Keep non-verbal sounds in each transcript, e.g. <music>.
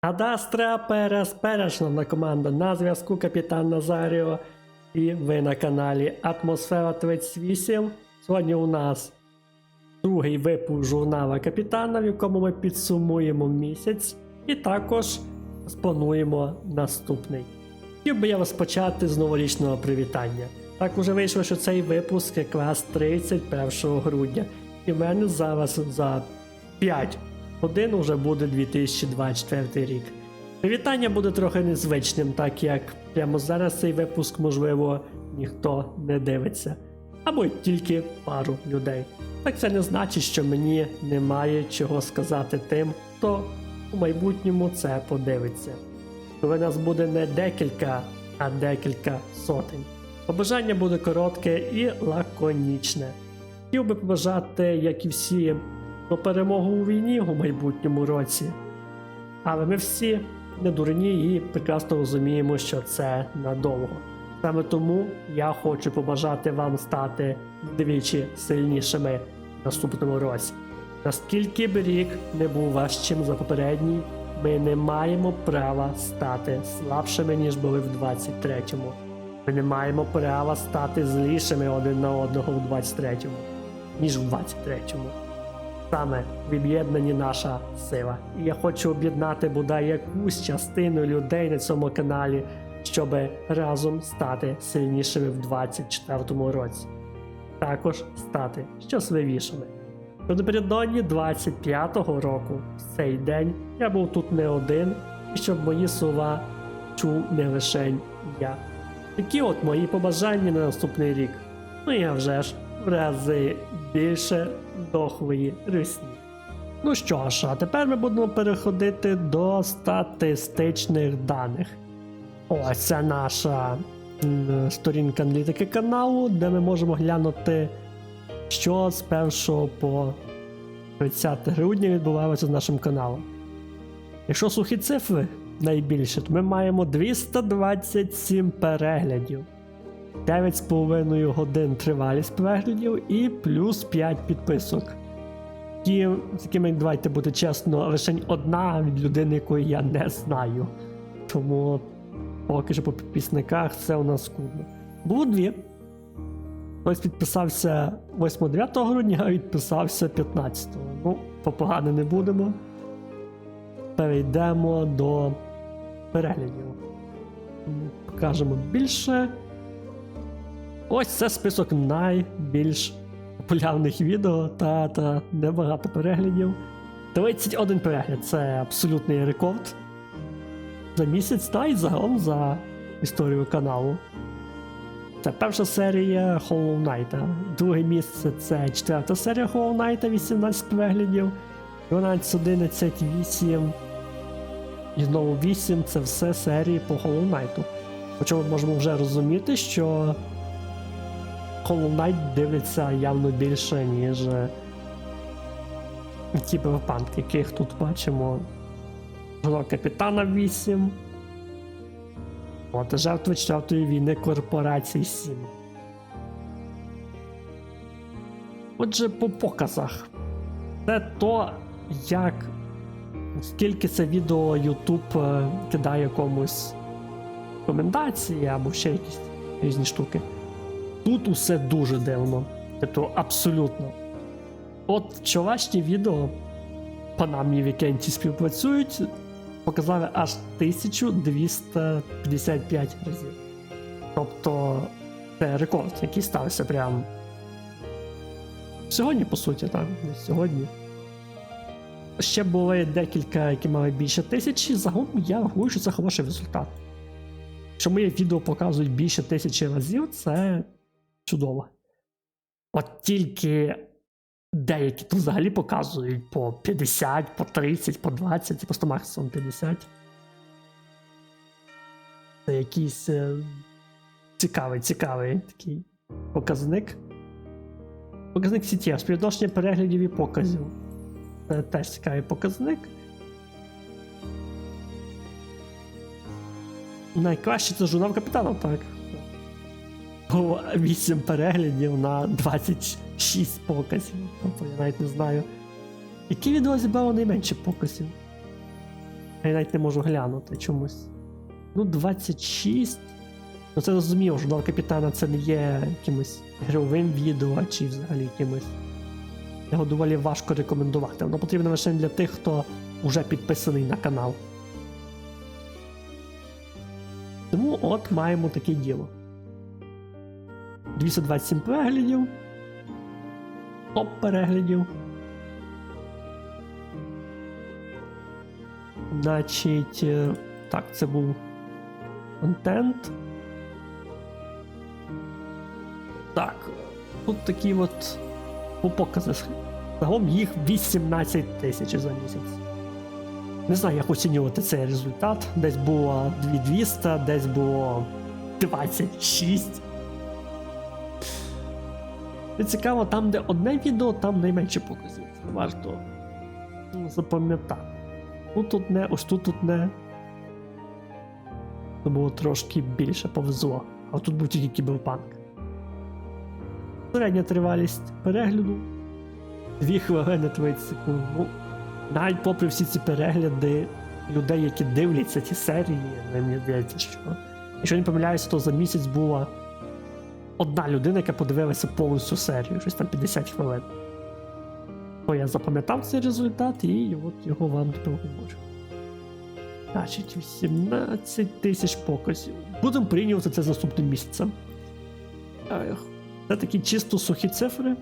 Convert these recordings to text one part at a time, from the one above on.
Адастра Перес Перешновна команда на зв'язку Капітан Назаріо. І ви на каналі Атмосфера 38. Сьогодні у нас другий випуск журнала Капітана, в якому ми підсумуємо місяць, і також сплануємо наступний. Хотів би я розпочати з новорічного привітання. Так уже вийшло, що цей випуск якраз 31 грудня. І в мене зараз за 5 годин вже буде 2024 рік. Привітання буде трохи незвичним, так як прямо зараз цей випуск, можливо, ніхто не дивиться. Або тільки пару людей. Так це не значить, що мені немає чого сказати тим, хто у майбутньому це подивиться. Коли нас буде не декілька, а декілька сотень. Побажання буде коротке і лаконічне. Хотів би побажати, як і всі, про перемогу у війні у майбутньому році. Але ми всі не дурні і прекрасно розуміємо, що це надовго. Саме тому я хочу побажати вам стати вдвічі сильнішими в наступному році. Наскільки б рік не був важчим за попередній, ми не маємо права стати слабшими, ніж були в 23-му. Ми не маємо права стати злішими один на одного в 23-му, ніж в 23-му. Саме в об'єднанні наша сила. І я хочу об'єднати бодай якусь частину людей на цьому каналі, щоб разом стати сильнішими в 24-му році. Також стати щасливішими. Напередодні 25-го року, в цей день, я був тут не один, і щоб мої слова чув не лише я. Такі от мої побажання на наступний рік. Ну а вже ж в рази більше дохлої русні. Ну що ж, а тепер ми будемо переходити до статистичних даних. Ось це наша сторінка аналітики каналу, де ми можемо глянути, що з 1 по 30 грудня відбувалося з нашим каналом. Якщо сухі цифри найбільше, то ми маємо 227 переглядів. 9,5 годин тривалість переглядів і плюс 5 підписок. Ті, з якими, давайте бути чесно, лише одна від людини, якої я не знаю. Тому поки що по підписниках це у нас скудно. Було дві. Хтось підписався 8-9 грудня, а відписався 15-го. Ну, попогано не будемо. Перейдемо до переглядів. Покажемо більше. Ось це список найбільш популярних відео та, та небагато переглядів. 31 перегляд це абсолютний рекорд за місяць, та й загалом за історію каналу. Це перша серія Hollow Knight. Друге місце це четверта серія Hollow Knight, 18 переглядів, 12, 11, 8. І знову 8 це все серії по Hollow Knight. Хоча ми можемо вже розуміти, що Hollow Knight дивиться явно більше, ніж е, Кіберпанк, яких тут бачимо. Журнал Капітана 8. От жертви четвертої війни корпорації 7. Отже, по показах. Це то, як скільки це відео YouTube е, кидає комусь рекомендації або ще якісь різні штуки. Тут усе дуже дивно. Тобто абсолютно. От вчорашнє відео по намі вікенді співпрацюють, показали аж 1255 разів. Тобто це рекорд, який стався прям сьогодні, по суті, так, сьогодні. Ще були декілька, які мали більше тисячі. Загалом я рахую, що це хороший результат. Якщо моє відео показують більше тисячі разів, це чудово. От тільки деякі тут взагалі показують по 50, по 30, по 20, просто максимум 50. Це якийсь е, цікавий, цікавий такий показник. Показник CTF, співвідношення переглядів і показів. Це теж цікавий показник. Найкраще це журнал капітану, так. Було 8 переглядів на 26 показів. Тобто я навіть не знаю. Які відео зібрало найменше показів? Я навіть не можу глянути чомусь. Ну, 26. Ну це зрозуміло, журнал капітана це не є якимось ігровим відео чи взагалі якимось. Його доволі важко рекомендувати. Воно потрібно лише для тих, хто вже підписаний на канал. Тому от маємо таке діло. 227 переглядів. Топ переглядів. Значить, е, так, це був контент. Так, тут такі от по показах. Загалом їх 18 тисяч за місяць. Не знаю, як оцінювати цей результат. Десь було 2200, десь було 26. І цікаво, там, де одне відео, там найменше показів. Це варто ну, запам'ятати. Тут одне, ось тут одне. То було трошки більше повезло. А тут був тільки кіберпанк. Середня тривалість перегляду 2 хвилини 30 секунд. Ну, навіть попри всі ці перегляди людей, які дивляться ці серії, мені здається, що. Якщо не помиляюся, то за місяць була одна людина, яка подивилася повністю серію, щось там 50 хвилин. То я запам'ятав цей результат і от його вам говорю. Значить, 18 тисяч показів. Будемо порівнювати це наступним місяцем. Це такі чисто сухі цифри.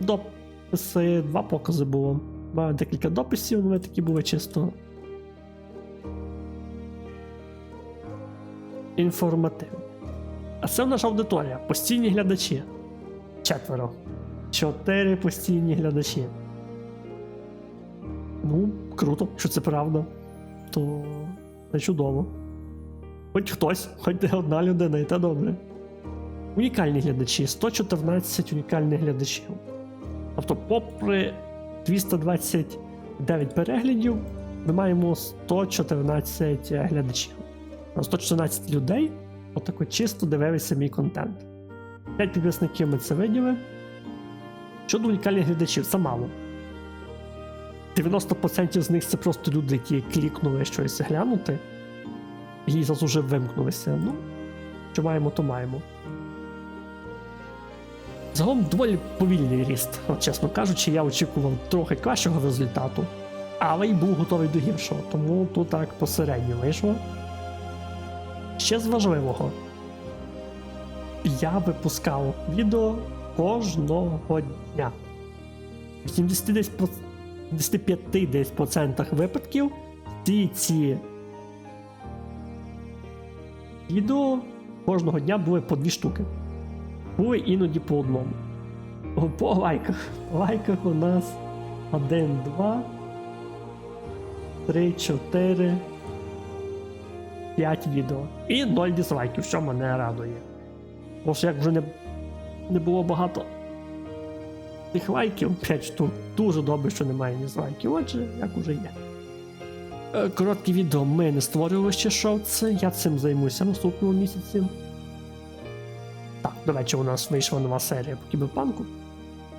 Дописи, два покази було. Маю декілька дописів, але такі були чисто. Інформативні. А це наша аудиторія. Постійні глядачі. Четверо. Чотири постійні глядачі. Ну, круто, що це правда. То це чудово. Хоч хтось, хоч де одна людина, і те добре. Унікальні глядачі, 114 унікальних глядачів. Тобто, попри 229 переглядів, ми маємо 114 глядачів. 114 людей отако чисто дивилися мій контент. 5 підписників ми це виділи. Щодо унікальних глядачів, це мало. 90% з них це просто люди, які клікнули щось глянути, і зразу вже вимкнулися. Ну, що маємо, то маємо. Загалом доволі повільний ріст, чесно кажучи, я очікував трохи кращого результату, але й був готовий до гіршого, тому тут так посередньо вийшло. Ще з важливого. Я випускав відео кожного дня. В 75% випадків всі ці відео кожного дня були по дві штуки. Були іноді по одному. По лайках. Лайках у нас 1, 2, 3, 4, 5 відео. І 0 дизлайків, що мене радує. Бо як вже не, не було багато тих лайків, 5 штук, дуже добре, що немає дизлайків, отже, як уже є. Е, Короткі відео ми не створювали ще шоуце, я цим займуся наступного місяці. Так, до речі, у нас вийшла нова серія по кіберпанку.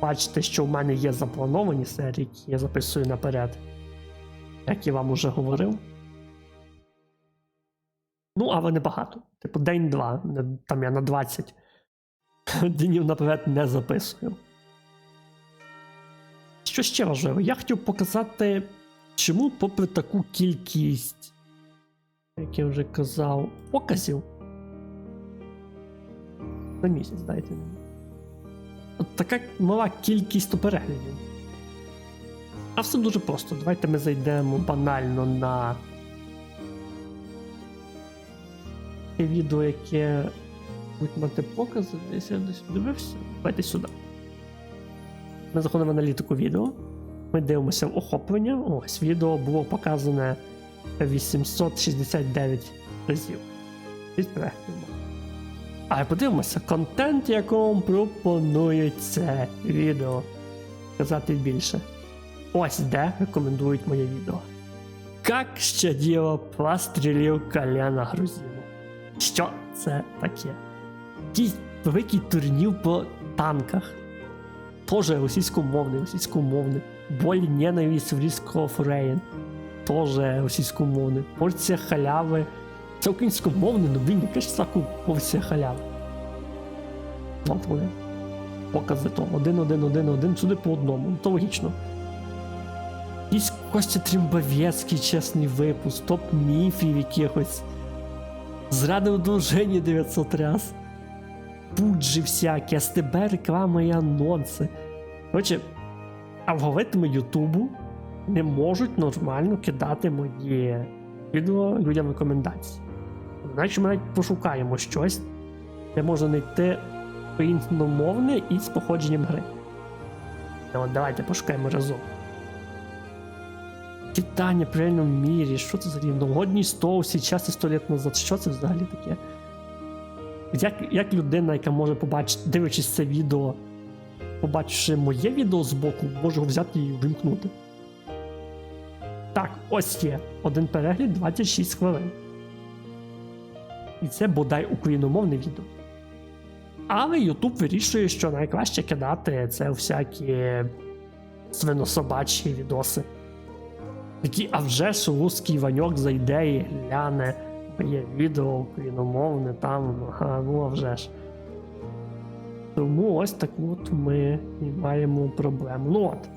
Бачите, що в мене є заплановані серії, які я записую наперед. Як я вам уже говорив. Ну, але небагато. Типу, день-два. Там я на 20 <laughs> днів наперед не записую. Що ще важливо? Я хотів показати, чому, попри таку кількість, як я вже казав, показів. На місяць дайте мені. От така мала кількість переглядів. А все дуже просто. Давайте ми зайдемо банально на те відео, яке будуть мати покази. Десь я десь дивився. Давайте сюди. Ми заходимо в аналітику відео. Ми дивимося в охоплення. Ось відео було показане 869 разів. Від переглядів. А подивимося, контент, якому пропонують це відео. Казати більше. Ось де рекомендують моє відео. Как ще діло пострілів Коляна Грузіну. Що це таке? Якийсь великий турнір по танках. Тоже російськомовний, російськомовний. Болі ненависть різкого фрейн. теж російськомовний. Порція халяви. Це українськомовний, ну блін, яка ж таку порція халяви. От. Покази то. Один, один, один, один, сюди по одному. Ну, то логічно. Якийсь Костя Трімбовецький, чесний випуск, топ міфів якихось. Зради одруження 900 раз. Пуджі всякі, СТБ, реклама і анонси. Коротше, алгоритми Ютубу не можуть нормально кидати мої відео людям рекомендації. Значить, ми навіть пошукаємо щось, де можна знайти українськомовне і з походженням гри. Ну, от давайте пошукаємо разом. Читання в реальному мірі, що це за рівно? Новогодній стол, час і 100 літ назад. Що це взагалі таке? Як, як людина, яка може побачити, дивлячись це відео, побачивши моє відео збоку, може його взяти і вимкнути. Так, ось є. Один перегляд 26 хвилин. І це бодай україномовне відео. Але YouTube вирішує, що найкраще кидати це всякі свинособачі відоси. Такі, а вже ж ваньок зайде і гляне моє відео україномовне там, ага, ну а вже ж. Тому ось таку от ми і маємо проблему. Ну от.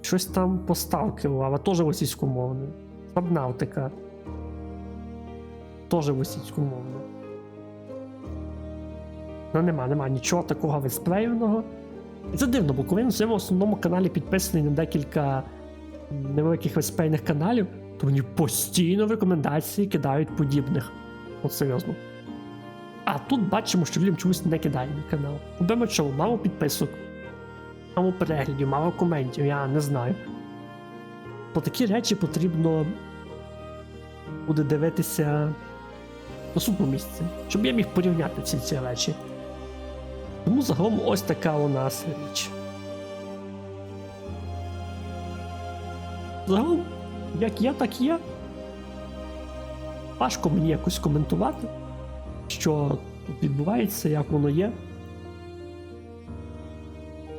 Щось там поставки, але теж російськомовне. Сабнавтика. Теж російськомовне. Ну нема, нема нічого такого висплеєвного. І це дивно, бо коли він в основному каналі підписаний на декілька невеликих виспейних каналів, то мені постійно в рекомендації кидають подібних. От серйозно. А тут бачимо, що людям чомусь не кидає мій канал. Проблема чого? Мало підписок, мало переглядів, мало коментів, я не знаю. По такі речі потрібно буде дивитися в наступному місці, щоб я міг порівняти ці, ці речі. Тому загалом ось така у нас річ. Загалом, як є, так є. Важко мені якось коментувати, що тут відбувається, як воно є.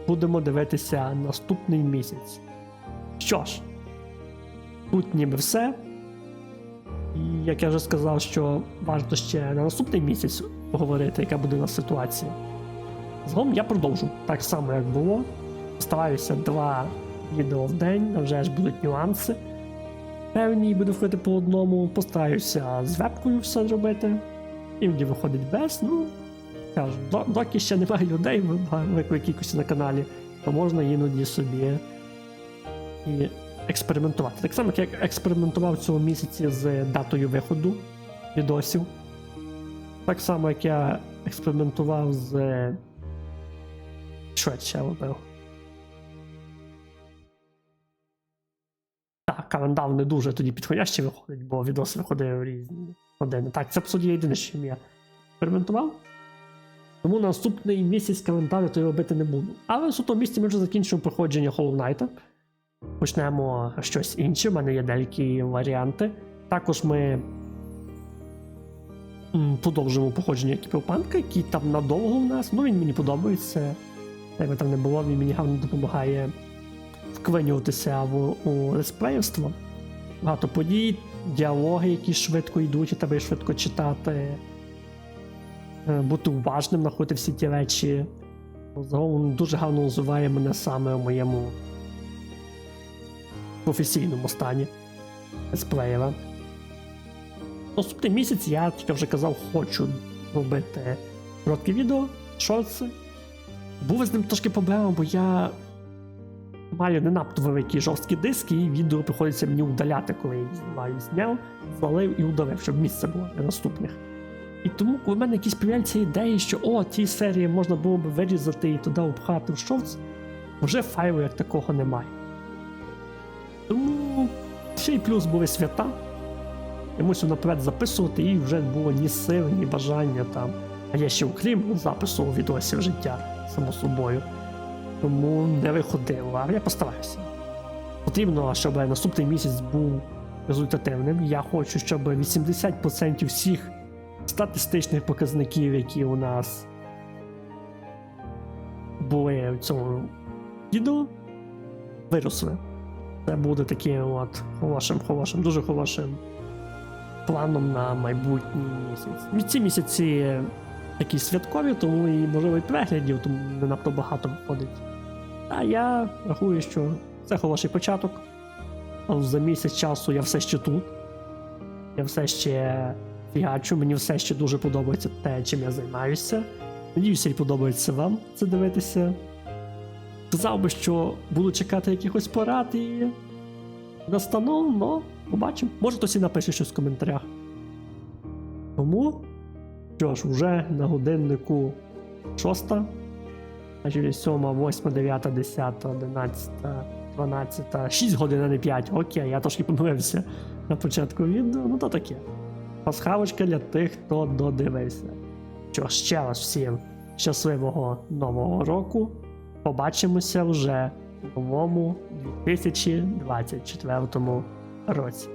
Будемо дивитися наступний місяць. Що ж, тут ніби все. І як я вже сказав, що варто ще на наступний місяць поговорити, яка буде у нас ситуація. Загалом я продовжу так само, як було. Стараюся два відео в день, а вже ж будуть нюанси. Певні буду входити по одному, постараюся з вебкою все зробити. Іноді виходить без, ну кажу, доки ще немає людей великої кількості на каналі, то можна іноді собі і експериментувати. Так само, як я експериментував цього місяці з датою виходу відосів. Так само, як я експериментував з. Що я ще робив? Так, календар не дуже тоді підходящий виходить, бо відос виходив різні години. Так, це по єдине, що я експериментував. Тому наступний місяць календарю то я робити не буду. Але в тому місці ми вже закінчимо проходження Hollow Knight. Почнемо щось інше, в мене є деякі варіанти. Також ми продовжимо походження кіберпанка, який там надовго в нас. Ну він мені подобається. Як би там не було, він мені гарно допомагає вклинюватися в у лесплеївство. Багато подій, діалоги, які швидко йдуть, і тебе швидко читати. Е, Бути уважним, знаходити всі ті речі. Загалом дуже гарно розвиває мене саме у моєму професійному стані лесплеєра. Наступний місяць я, як я вже казав, хочу робити короткі відео, шорти. Був з ним трошки проблема, бо я маю не надто великі жорсткі диски, і відео приходиться мені удаляти, коли я їх знімаю. Зняв, звалив і удалив, щоб місце було для наступних. І тому, в мене якісь появляються ідеї, що о, ті серії можна було б вирізати і туди обхати в шортс, вже файлу як такого немає. Тому ще й плюс були свята. Я мусив наперед записувати, і вже було ні сил, ні бажання там. А я ще окрім записував відосів життя, само собою. Тому не виходило, але я постараюся. Потрібно, щоб наступний місяць був результативним. Я хочу, щоб 80% всіх статистичних показників, які у нас були в цьому відео, виросли. Це буде таким от хорошим, хорошим, дуже хорошим планом на майбутній місяць. Ці місяці такі святкові, тому і можливо і переглядів, тому не надто багато виходить. А я рахую, що це хороший початок. Але за місяць часу я все ще тут. Я все ще фігачу, мені все ще дуже подобається те, чим я займаюся. Надіюся, і подобається вам це дивитися. Сказав би, що буду чекати якихось порад і настанов, но побачимо. Може хтось і напише щось в коментарях. Тому, що ж, вже на годиннику 6, значить 7, 8, 9, 10, 11, 12, 6 годин, а не 5. Окей, я трошки помилився на початку відео, ну то таке. Пасхалочка для тих, хто додивився. Що ж, ще раз всім щасливого нового року. Побачимося вже в новому 2024 році.